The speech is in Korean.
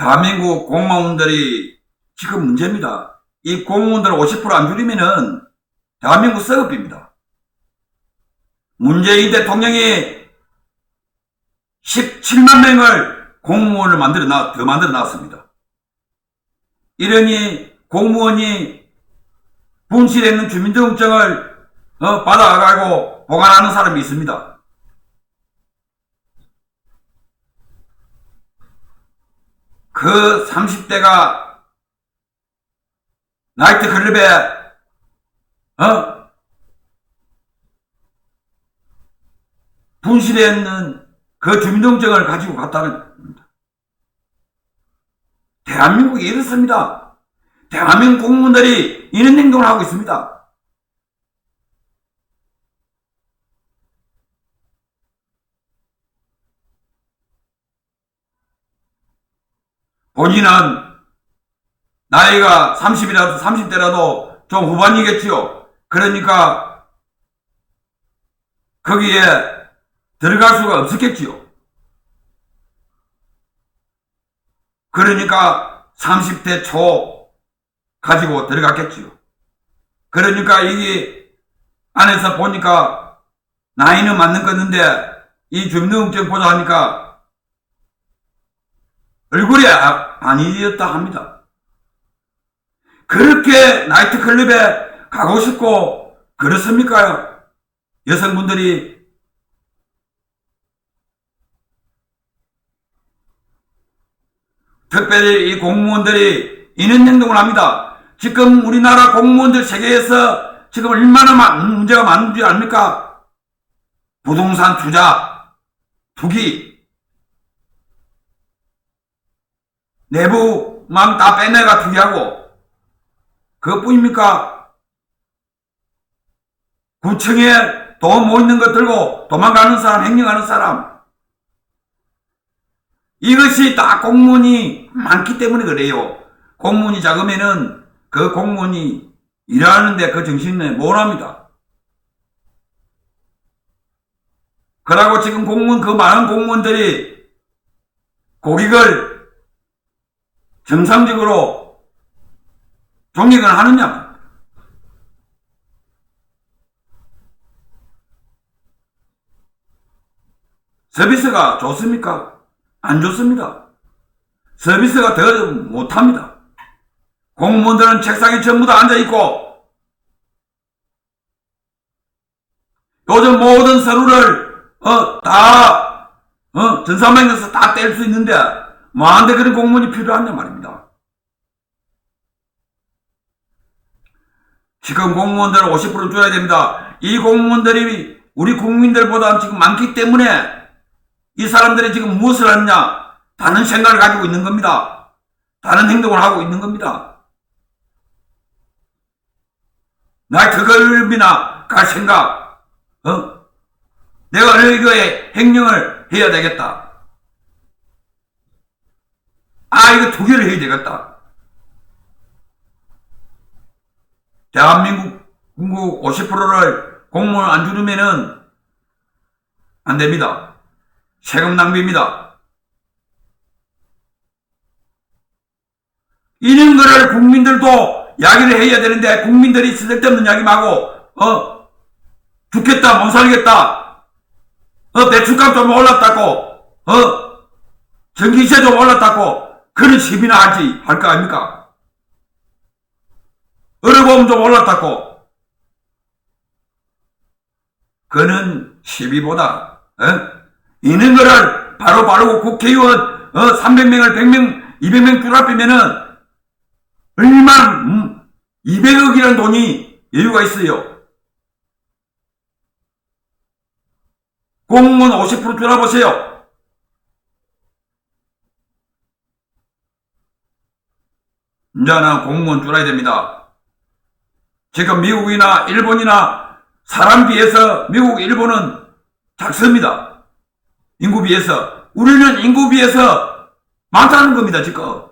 대한민국 공무원들이 지금 문제입니다. 이 공무원들 50%안 줄이면은 대한민국 썩업입니다. 문재인 대통령이 17만 명을 공무원을 만들어 놨, 더 만들어 놨습니다. 이러니 공무원이 분실해 있는 주민등록증을 어, 받아가고 보관하는 사람이 있습니다. 그 30대가 나이트 클럽에 어? 분실해 있는 그 주민등록증을 가지고 갔다는 겁니다. 대한민국이 이렇습니다. 대한민국 공무원들이 이런 행동을 하고 있습니다. 본인은 나이가 30이라도 30대라도 좀 후반이겠지요. 그러니까 거기에 들어갈 수가 없었겠지요. 그러니까 30대 초 가지고 들어갔겠지요. 그러니까 이게 안에서 보니까 나이는 맞는 건데 이 주민등록증 보자 하니까 얼굴이 아- 아니었다 합니다. 그렇게 나이트클럽에 가고 싶고 그렇습니까? 여성분들이 특별히 이 공무원들이 이런 행동을 합니다. 지금 우리나라 공무원들 세계에서 지금 얼마나 문제가 많은지 압니까? 부동산 투자, 투기, 내부망 다 빼내가 투기하고, 그것뿐입니까? 구청에 돈못 있는 거 들고 도망가는 사람, 행령하는 사람, 이것이 다 공무원이 많기 때문에 그래요. 공무원이 작으면은 그 공무원이 일하는데 그 정신에 못합니다. 그러고 지금 공무원, 그 많은 공무원들이 고객을 정상적으로 종익을 하느냐? 서비스가 좋습니까? 안 좋습니다. 서비스가 더 못합니다. 공무원들은 책상에 전부 다 앉아있고, 요즘 모든 서류를, 어, 다, 어, 전산망에서 다 뗄 수 있는데, 뭐한데 그런 공무원이 필요하냐 말입니다. 지금 공무원들 50% 줄여야 됩니다. 이 공무원들이 우리 국민들보다 지금 많기 때문에 이 사람들이 지금 무엇을 하느냐? 다른 생각을 가지고 있는 겁니다. 다른 행동을 하고 있는 겁니다. 나이트 클럽이나 갈 생각, 어? 내가 이거에 행령을 해야 되겠다. 아, 이거 두 개를 해야 되겠다. 대한민국 국국 50%를 공무원 안 주르면은 안 됩니다. 세금 낭비입니다. 이런 거를 국민들도 이야기를 해야 되는데 국민들이 쓸데없는 이야기만 하고 어 죽겠다 못 살겠다 어 배출값 좀 올랐다고 어 전기세 좀 올랐다고 그런 시비나 하지 할 거 아닙니까? 의료보험 좀 올랐다고 그는 시비보다 어? 있는 거를 바로바로 국회의원 어, 300명을 100명 200명 줄압이면은 얼마 음, 200억이라는 돈이 여유가 있어요. 공무원 50% 줄여보세요. 이제는 공무원 줄여야 됩니다. 지금 미국이나 일본이나 사람 비해서 미국, 일본은 작습니다. 인구 비해서. 우리는 인구 비해서 많다는 겁니다, 지금.